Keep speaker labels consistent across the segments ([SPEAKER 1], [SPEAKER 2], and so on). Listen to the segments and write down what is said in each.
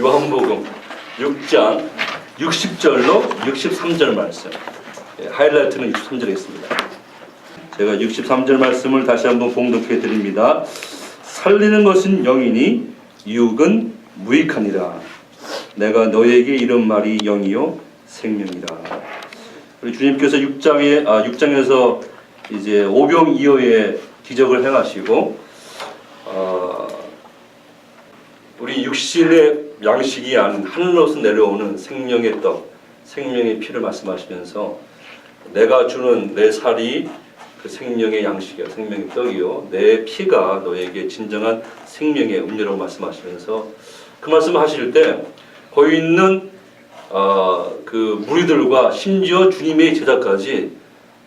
[SPEAKER 1] 요한복음 6장 60절로 63절 말씀. 예, 하이라이트는 63절에 있습니다. 제가 63절 말씀을 다시 한번 봉독해 드립니다. 살리는 것은 영이니 유혹은 무익하니라. 내가 너에게 이런 말이 영이요 생명이라. 우리 주님께서 6장에 아 6장에서 이제 오병이어의 기적을 행하시고 어, 우리 육신의 양식이 아닌 하늘로서 내려오는 생명의 떡, 생명의 피를 말씀하시면서 내가 주는 내 살이 그 생명의 양식이요, 생명의 떡이요, 내 피가 너에게 진정한 생명의 음료라고 말씀하시면서 그 말씀하실 때 거기 있는 어, 그 무리들과 심지어 주님의 제자까지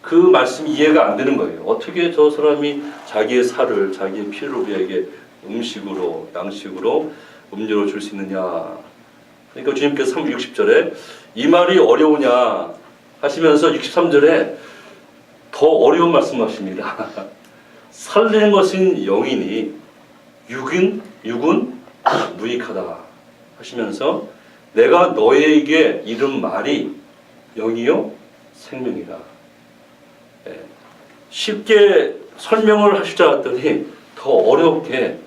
[SPEAKER 1] 그 말씀 이해가 안 되는 거예요. 어떻게 저 사람이 자기의 살을 자기의 피를 우리에게 음식으로 양식으로 음료로 줄 수 있느냐. 그러니까 주님께서 3 60절에 이 말이 어려우냐 하시면서 63절에 더 어려운 말씀하십니다. 살리는 것은 영이니 육은 육은 무익하다 하시면서 내가 너에게 이른 말이 영이요 생명이다. 예, 쉽게 설명을 줄 알았더니 더 어렵게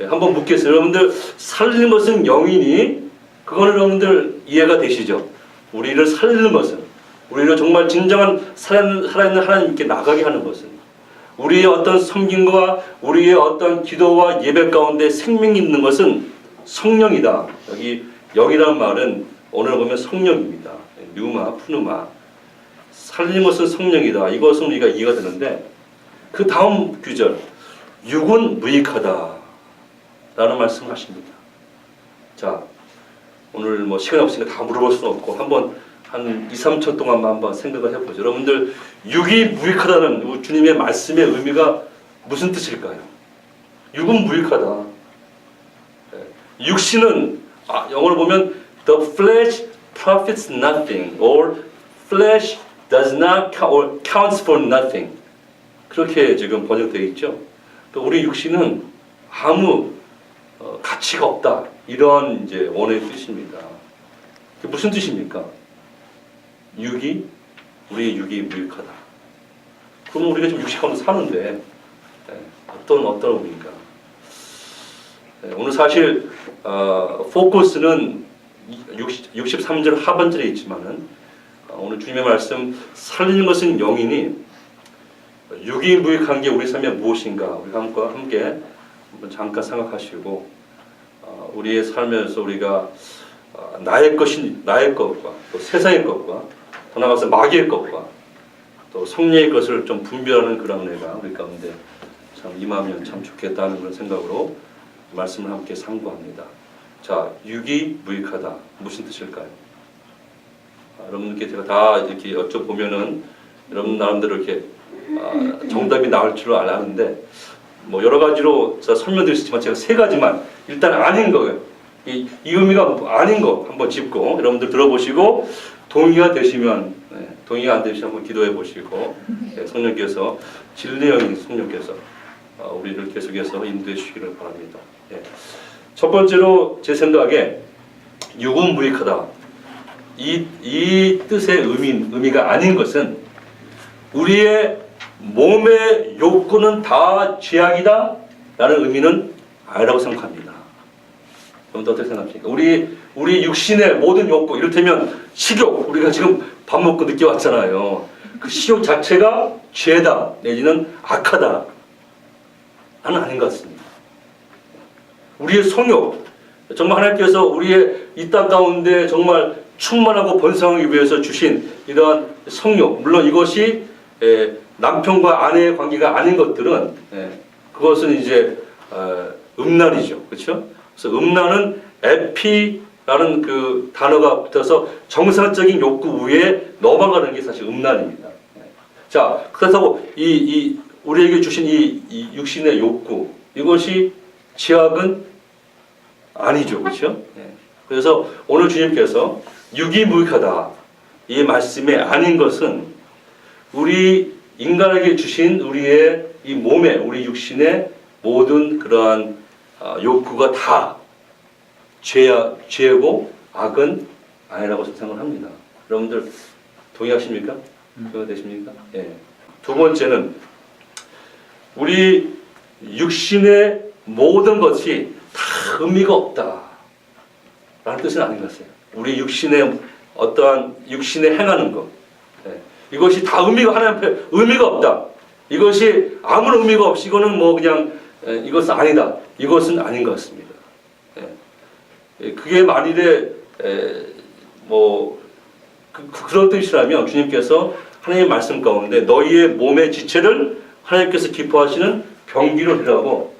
[SPEAKER 1] 예, 한번 묻겠어요. 여러분들 살리는 것은 영이니 그거는 여러분들 이해가 되시죠? 우리를 살리는 것은 우리를 정말 진정한 살아있는, 하나님께 나가게 하는 것은 우리의 어떤 섬김과 우리의 어떤 기도와 예배 가운데 생명이 있는 것은 성령이다. 여기 영이라는 말은 오늘 보면 성령입니다. 뉴마, 푸누마. 살리는 것은 성령이다. 이것은 우리가 이해가 되는데 그 다음 규절 육은 무익하다. 라는 말씀을 하십니다. 자, 오늘 뭐 시간이 없으니까 다 물어볼 수는 없고 한번 한 2, 3초 동안만 한번 생각을 해보죠. 여러분들 육이 무익하다는 주님의 말씀의 의미가 무슨 뜻일까요? 육은 무익하다. 예, 육신은 아, 영어로 보면 the flesh profits nothing or flesh does not count or counts for nothing. 그렇게 지금 번역되어 있죠. 또 우리 육신은 아무 어, 가치가 없다 이런 이제 원의 뜻입니다. 그게 무슨 뜻입니까? 육이 우리의 육이 무익하다. 그럼 우리가 지금 육식 가운데 사는데 예, 어떤 어떤 의미인가? 예, 오늘 사실 어, 포커스는 60, 63절 하반절에 있지만은 어, 오늘 주님의 말씀 살리는 것은 영이니 육이 무익한 게 우리 삶에 무엇인가 우리가 함께 한번 잠깐 생각하시고 어, 우리의 삶에서 우리가 어, 나의 것이 나의 것과 또 세상의 것과 더 나아가서 마귀의 것과 또 성령의 것을 좀 분별하는 그런 은혜가 우리 가운데 참 임하면 참 좋겠다는 그런 생각으로 말씀을 함께 상고합니다. 자, 육이 무익하다 무슨 뜻일까요? 아, 여러분께 제가 다 이렇게 여쭤보면은 여러분 나름대로 이렇게 아, 정답이 나올 줄 아는데 뭐 여러 가지로 제가 설명드릴 수 있지만 제가 세 가지만 일단 아닌 거예요. 이, 이 의미가 아닌 거 한번 짚고 여러분들 들어보시고 동의가 되시면 네, 동의가 안 되시면 한번 기도해 보시고 네, 성령께서 진리의 영인 성령께서 어, 우리를 계속해서 인도해 주시기를 바랍니다. 예. 첫 번째로 제 생각에 육은 무익하다. 이, 이 뜻의 의미, 의미가 아닌 것은 우리의 몸의 욕구는 다 죄악이다 라는 의미는 아니라고 생각합니다. 여러분들 어떻게 생각합니까? 우리 우리 육신의 모든 욕구 이를테면 식욕 우리가 지금 밥 먹고 늦게 왔잖아요. 그 식욕 자체가 죄다 내지는 악하다 나는 아닌 것 같습니다. 우리의 성욕 정말 하나님께서 우리의 이 땅 가운데 정말 충만하고 번성하기 위해서 주신 이러한 성욕 물론 이것이 에, 남편과 아내의 관계가 아닌 것들은 예, 그것은 이제 어, 음란이죠, 그렇죠? 그래서 음란은 에피라는 그 단어가 붙어서 정상적인 욕구 위에 넘어가는 게 사실 음란입니다. 예. 자, 그렇다고 이, 이 우리에게 주신 이, 이 육신의 욕구 이것이 지악은 아니죠, 그렇죠? 예. 그래서 오늘 주님께서 육이 무익하다 이 말씀에 아닌 것은 우리 인간에게 주신 우리의 이 몸에 우리 육신의 모든 그러한 아, 욕구가 다 죄야 죄고 악은 아니라고 생각을 합니다. 여러분들 동의하십니까? 동의되십니까? 예. 두 번째는 우리 육신의 모든 것이 다 의미가 없다. 라는 뜻은 아닌 것이에요. 우리 육신의 어떠한 육신에 행하는 것. 예. 이것이 다 의미가 하나님 앞에 의미가 없다. 이것이 아무런 의미가 없이 이거는 뭐 그냥 예, 이것은 아니다. 이것은 아닌 것 같습니다. 예. 예, 그게 만일에 에, 뭐 그, 그런 뜻이라면 주님께서 하나님의 말씀 가운데 너희의 몸의 지체를 하나님께서 기뻐하시는 병기로이라고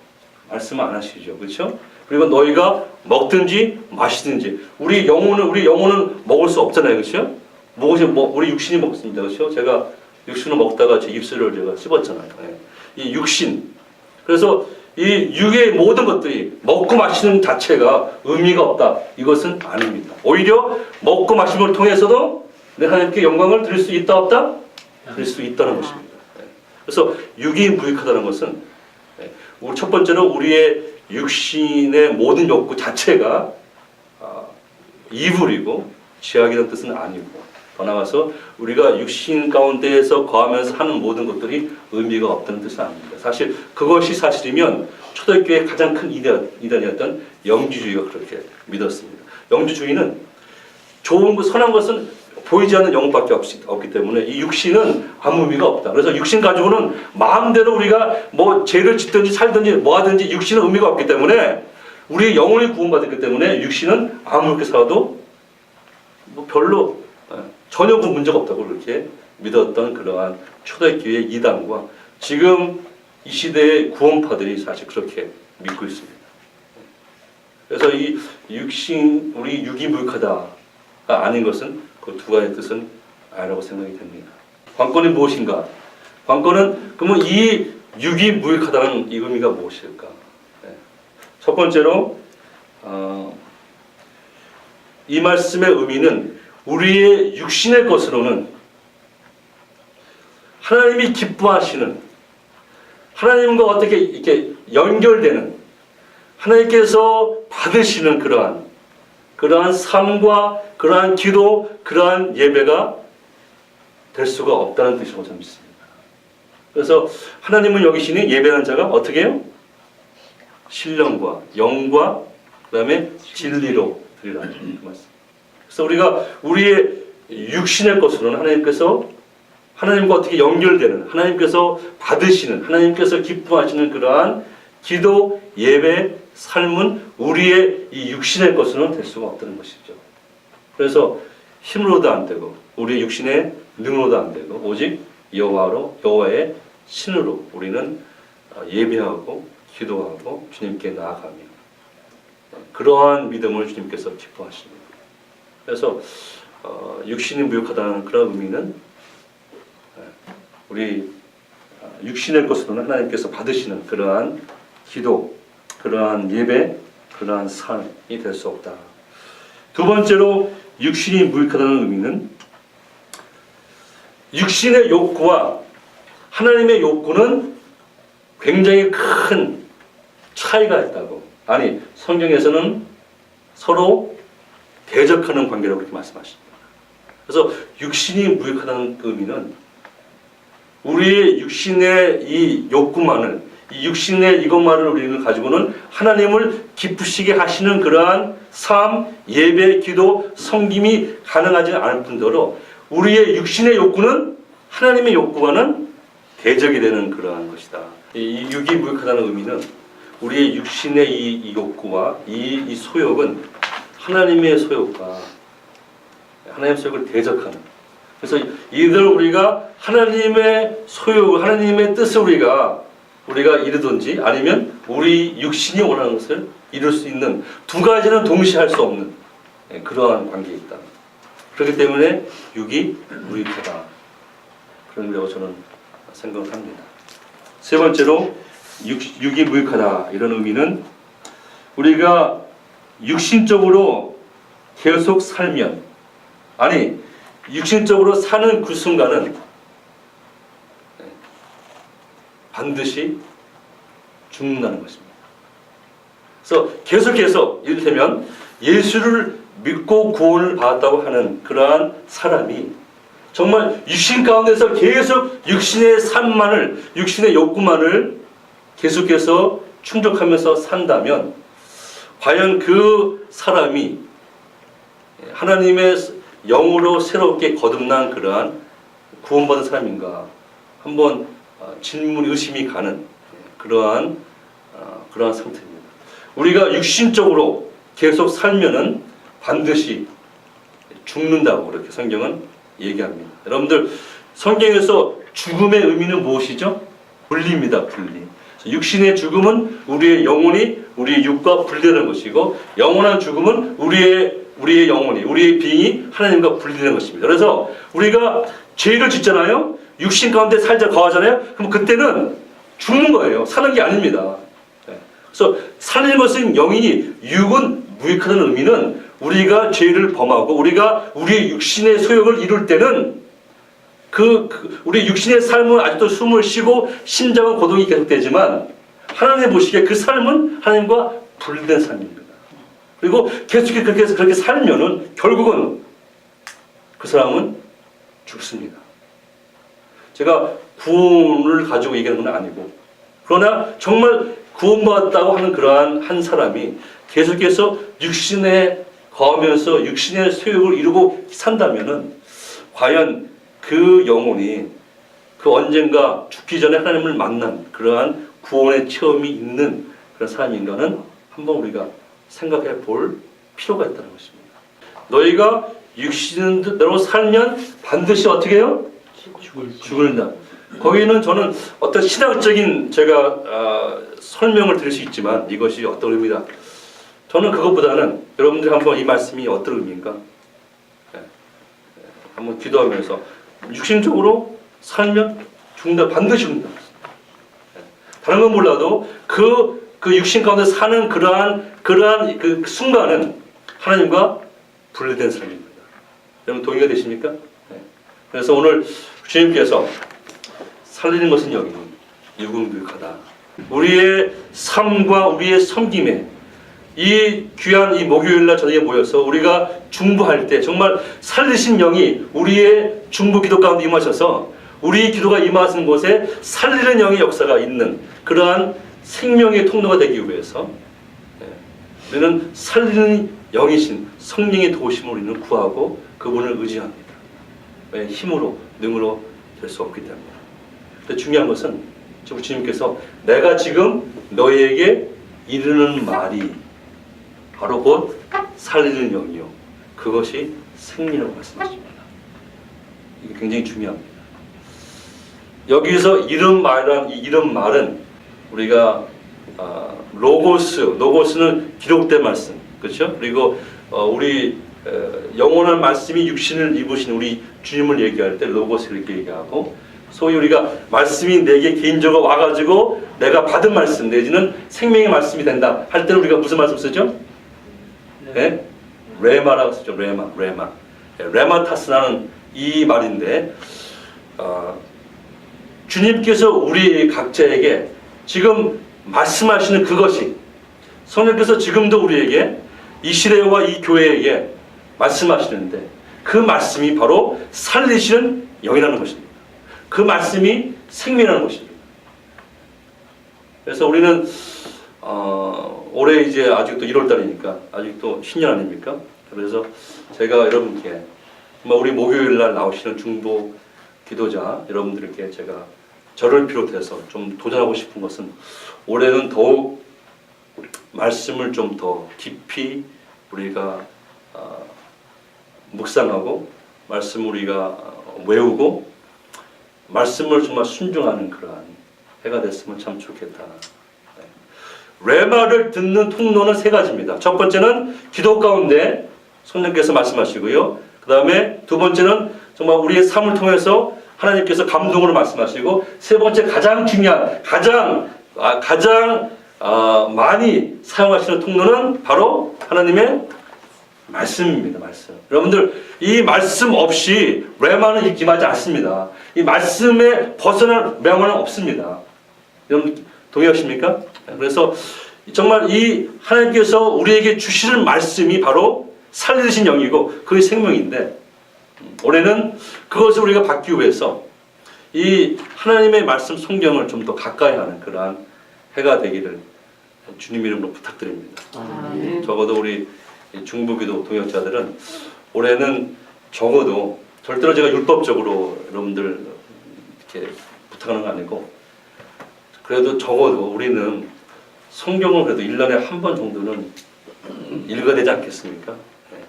[SPEAKER 1] 말씀 안 하시죠. 그렇죠? 그리고 너희가 먹든지 마시든지 우리 영혼은 우리 영혼은 먹을 수 없잖아요. 그렇죠? 무엇이 뭐 우리 육신이 먹습니다. 그렇죠? 제가 육신을 먹다가 제 입술을 제가 씹었잖아요. 예. 이 육신. 그래서 이 육의 모든 것들이 먹고 마시는 자체가 의미가 없다. 이것은 아닙니다. 오히려 먹고 마심을 통해서도 내 하나님께 영광을 드릴 수 있다 없다? 드릴 수 있다는 것입니다. 예. 그래서 육이 무익하다는 것은 예, 우리 첫 번째로 우리의 육신의 모든 욕구 자체가 아, 이불이고 죄악이라는 뜻은 아니고 더 나아가서 우리가 육신 가운데에서 거하면서 하는 모든 것들이 의미가 없다는 뜻은 아닙니다. 사실 그것이 사실이면 초대교회의 가장 큰 이단, 이단이었던 영주주의가 그렇게 믿었습니다. 영주주의는 좋은 것, 선한 것은 보이지 않는 영혼밖에 없, 없기 때문에 이 육신은 아무 의미가 없다. 그래서 육신 가지고는 마음대로 우리가 뭐 죄를 짓든지 살든지 뭐 하든지 육신은 의미가 없기 때문에 우리 영혼이 구원받았기 때문에 육신은 아무렇게 살아도 뭐 별로 어, 전혀 그 문제가 없다고 그렇게 믿었던 그러한 초대교회 이단과 지금 이 시대의 구원파들이 사실 그렇게 믿고 있습니다. 그래서 이 육신 우리 육이 무익하다가 아닌 것은 그 두 가지 뜻은 아니라고 생각이 됩니다. 관건이 무엇인가? 관건은 그러면 이 육이 무익하다는 이 의미가 무엇일까? 네. 첫 번째로 어, 이 말씀의 의미는 우리의 육신의 것으로는 하나님이 기뻐하시는 하나님과 어떻게 이렇게 연결되는 하나님께서 받으시는 그러한 그러한 삶과 그러한 기도, 그러한 예배가 될 수가 없다는 뜻이라고 저는 믿습니다. 그래서 하나님은 여기시니 예배하는 자가 어떻게 해요? 신령과 영과 그다음에 진리로 드리라는 그 말씀. 그래서 우리가 우리의 육신의 것으로는 하나님께서 하나님과 어떻게 연결되는 하나님께서 받으시는 하나님께서 기뻐하시는 그러한 기도, 예배, 삶은 우리의 이 육신의 것으로는 될 수가 없다는 것이죠. 그래서 힘으로도 안 되고 우리의 육신의 능으로도 안 되고 오직 여호와로 여호와의 신으로 우리는 예배하고 기도하고 주님께 나아가며 그러한 믿음을 주님께서 기뻐하십니다. 그래서 어, 육신이 무욕하다는 그런 의미는 우리 육신의 것으로는 하나님께서 받으시는 그러한 기도, 그러한 예배, 그러한 삶이 될 수 없다. 두 번째로 육신이 무익하다는 의미는 육신의 욕구와 하나님의 욕구는 굉장히 큰 차이가 있다고. 아니, 성경에서는 서로 대적하는 관계라고 그렇게 말씀하십니다. 그래서 육신이 무익하다는 그 의미는 우리의 육신의 이 욕구만을 이 육신의 이것만을 우리는 가지고는 하나님을 기쁘시게 하시는 그러한 삶, 예배, 기도, 성김이 가능하지 않을 뿐더러 우리의 육신의 욕구는 하나님의 욕구와는 대적이 되는 그러한 것이다. 이 육이 무익하다는 의미는 우리의 육신의 이, 이 욕구와 이, 이 소욕은 하나님의 소욕과 하나님의 소욕을 대적하는 그래서 이들 우리가 하나님의 소욕, 하나님의 뜻을 우리가 우리가 이루든지 아니면 우리 육신이 원하는 것을 이룰 수 있는 두 가지는 동시에 할 수 없는 예, 그러한 관계에 있다. 그렇기 때문에 육이 무익하다. 그런 거라고 저는 생각을 합니다. 세 번째로 육, 육이 무익하다 이런 의미는 우리가 육신적으로 계속 살면 아니 육신적으로 사는 그 순간은 반드시 죽는다는 것입니다. 그래서 계속해서 이를테면 예수를 믿고 구원을 받았다고 하는 그러한 사람이 정말 육신 가운데서 계속 육신의 삶만을 육신의 욕구만을 계속해서 충족하면서 산다면 과연 그 사람이 하나님의 영으로 새롭게 거듭난 그러한 구원받은 사람인가 한번 어, 질문 의심이 가는 그러한 어, 그러한 상태입니다. 우리가 육신적으로 계속 살면은 반드시 죽는다고 그렇게 성경은 얘기합니다. 여러분들 성경에서 죽음의 의미는 무엇이죠? 분리입니다. 분리. 육신의 죽음은 우리의 영혼이 우리의 육과 분리되는 것이고 영원한 죽음은 우리의 우리의 영혼이 우리의 비인이 하나님과 분리되는 것입니다. 그래서 우리가 죄를 짓잖아요. 육신 가운데 살자 거하잖아요. 그럼 그때는 죽는 거예요. 사는 게 아닙니다. 네. 그래서 살는 것은 영이 육은 무익하다는 의미는 우리가 죄를 범하고 우리가 우리의 육신의 소욕을 이룰 때는 그, 그 우리 육신의 삶은 아직도 숨을 쉬고 심장은 고동이 계속되지만 하나님 보시기에 그 삶은 하나님과 분리된 삶입니다. 그리고 계속해서 그렇게, 해서 그렇게 살면은 결국은 그 사람은 죽습니다. 제가 구원을 가지고 얘기하는 건 아니고 그러나 정말 구원받았다고 하는 그러한 한 사람이 계속해서 육신에 거하면서 육신의 소욕을 이루고 산다면은 과연 그 영혼이 그 언젠가 죽기 전에 하나님을 만난 그러한 구원의 체험이 있는 그런 사람인가는 한번 우리가 생각해 볼 필요가 있다는 것입니다. 너희가 육신대로 살면 반드시 어떻게 해요? 죽을다. 거기는 저는 어떤 신학적인 제가 아, 설명을 드릴 수 있지만 이것이 어떤 의미다. 저는 그것보다는 여러분들이 한번 이 말씀이 어떤 의미인가? 예, 예, 한번 기도하면서 육신적으로 살면 죽는다. 반드시 죽는다. 예, 다른 건 몰라도 그, 그 육신 가운데 사는 그러한, 그러한 그 순간은 하나님과 분리된 삶입니다. 여러분 동의가 되십니까? 예. 그래서 오늘 주님께서 살리는 것은 여기 유궁불하다. 우리의 삶과 우리의 섬김에 이 귀한 이 목요일날 저녁에 모여서 우리가 중부할 때 정말 살리신 영이 우리의 중부 기도 가운데 임하셔서 우리 기도가 임하는 곳에 살리는 영의 역사가 있는 그러한 생명의 통로가 되기 위해서 예, 우리는 살리는 영이신 성령의 도우심을 우리는 구하고 그분을 의지합니다. 왜 힘으로 능으로 될 수 없기 때문에. 근데 중요한 것은 주님께서 내가 지금 너희에게 이르는 말이 바로 곧 살리는 영이요. 그것이 생리라고 말씀하십니다. 이게 굉장히 중요합니다. 여기서 이런 말이란 이 이런 말은 우리가 아, 로고스, 로고스는 기록된 말씀, 그렇죠? 그리고 어, 우리 어, 영원한 말씀이 육신을 입으신 우리 주님을 얘기할 때 로고스 이렇게 얘기하고 소위 우리가 말씀이 내게 개인적으로 와가지고 내가 받은 말씀 내지는 생명의 말씀이 된다 할 때는 우리가 무슨 말씀 쓰죠? 네? 레마라고 쓰죠. 레마, 레마. 네, 레마타스라는 이 말인데 어, 주님께서 우리 각자에게 지금 말씀하시는 그것이 성령께서 지금도 우리에게 이 시대와 이 교회에게 말씀하시는데 그 말씀이 바로 살리시는 영이라는 것입니다. 그 말씀이 생명이라는 것입니다. 그래서 우리는 어, 올해 이제 아직도 1월 달이니까 아직도 신년 아닙니까? 그래서 제가 여러분께 우리 목요일 날 나오시는 중보 기도자 여러분들께 제가 저를 비롯해서 좀 도전하고 싶은 것은 올해는 더욱 말씀을 좀 더 깊이 우리가 어, 묵상하고 말씀 우리가 외우고 말씀을 정말 순종하는 그러한 해가 됐으면 참 좋겠다. 네. 레마를 듣는 통로는 세 가지입니다. 첫 번째는 기도 가운데 성령께서 말씀하시고요. 그 다음에 두 번째는 정말 우리의 삶을 통해서 하나님께서 감동으로 말씀하시고 세 번째 가장 중요한 가장 아, 가장 아, 많이 사용하시는 통로는 바로 하나님의 말씀입니다. 말씀. 여러분들 이 말씀 없이 레마는 읽기하지 않습니다. 이 말씀에 벗어난 레마는 없습니다. 여러분 동의하십니까? 그래서 정말 이 하나님께서 우리에게 주시는 말씀이 바로 살리신 영이고 그의 생명인데 음, 올해는 그것을 우리가 받기 위해서 이 하나님의 말씀 성경을 좀 더 가까이 하는 그러한 해가 되기를 주님 이름으로 부탁드립니다. 적어도 우리 이 중부기도 동역자들은 올해는 적어도 절대로 제가 율법적으로 여러분들 이렇게 부탁하는 거 아니고 그래도 적어도 우리는 성경을 그래도 1년에 한 번 정도는 읽어야 되지 않겠습니까? 네.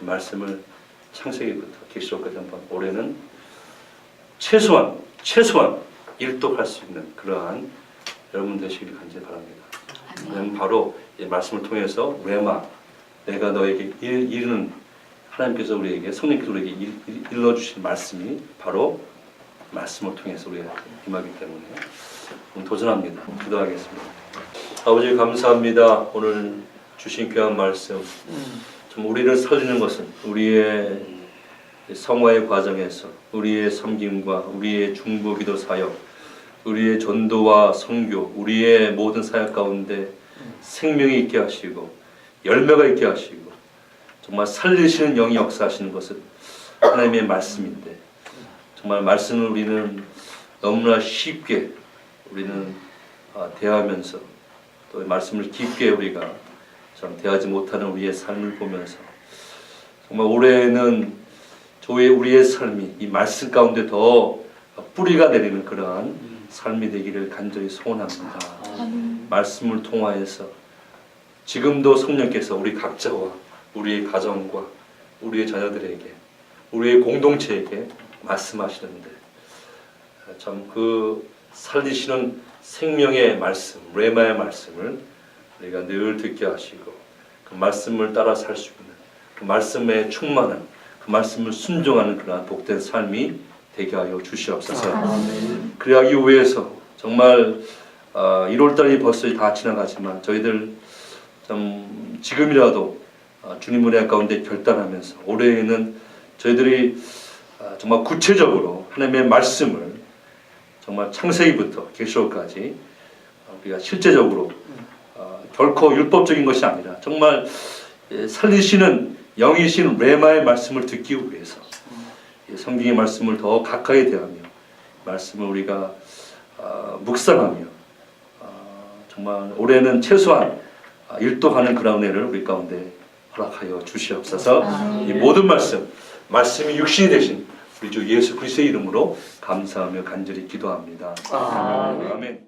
[SPEAKER 1] 말씀을 창세기부터 계시록까지 한번 올해는 최소한 최소한 일독할 수 있는 그러한 여러분 되시길 간절히 바랍니다. 그냥 바로 이 말씀을 통해서 레마 내가 너에게 일- 이르는 하나님께서 우리에게 성령께서 우리에게 일- 일- 일러 주신 말씀이 바로 말씀을 통해서 우리가 임하기 때문에 도전합니다. 기도하겠습니다. 아버지 감사합니다. 오늘 주신 귀한 말씀 좀 우리를 살리는 것은 우리의 성화의 과정에서 우리의 섬김과 우리의 중보기도 사역, 우리의 전도와 선교, 우리의 모든 사역 가운데 생명이 있게 하시고 열매가 있게 하시고 정말 살리시는 영이 역사하시는 것은 하나님의 말씀인데 정말 말씀을 우리는 너무나 쉽게 우리는 아, 대하면서 또 말씀을 깊게 우리가 참 대하지 못하는 우리의 삶을 보면서 정말 올해는 저의 우리의 삶이 이 말씀 가운데 더 뿌리가 내리는 그러한 삶이 되기를 간절히 소원합니다. 말씀을 통하여서 지금도 성령께서 우리 각자와 우리의 가정과 우리의 자녀들에게 우리의 공동체에게 말씀하시는데 참 그 살리시는 생명의 말씀, 레마의 말씀을 우리가 늘 듣게 하시고 그 말씀을 따라 살 수 있는 그 말씀에 충만한 그 말씀을 순종하는 그러한 복된 삶이 되게 하여 주시옵소서. 그러하기 위해서 정말 어, 1월달이 벌써 다 지나가지만 저희들 좀 지금이라도 어, 주님 은혜 가운데 결단하면서 올해에는 저희들이 어, 정말 구체적으로 하나님의 말씀을 정말 창세기부터 계시록까지 어, 우리가 실제적으로 어, 결코 율법적인 것이 아니라 정말 예, 살리시는 영이신 레마의 말씀을 듣기 위해서 이 성경의 말씀을 더 가까이 대하며 말씀을 우리가 어, 묵상하며 어, 정말 올해는 최소한 아, 일도하는 그런 은혜를 우리 가운데 허락하여 주시옵소서. 이 모든 말씀, 말씀이 육신이 되신 우리 주 예수 그리스도의 이름으로 감사하며 간절히 기도합니다. 아멘.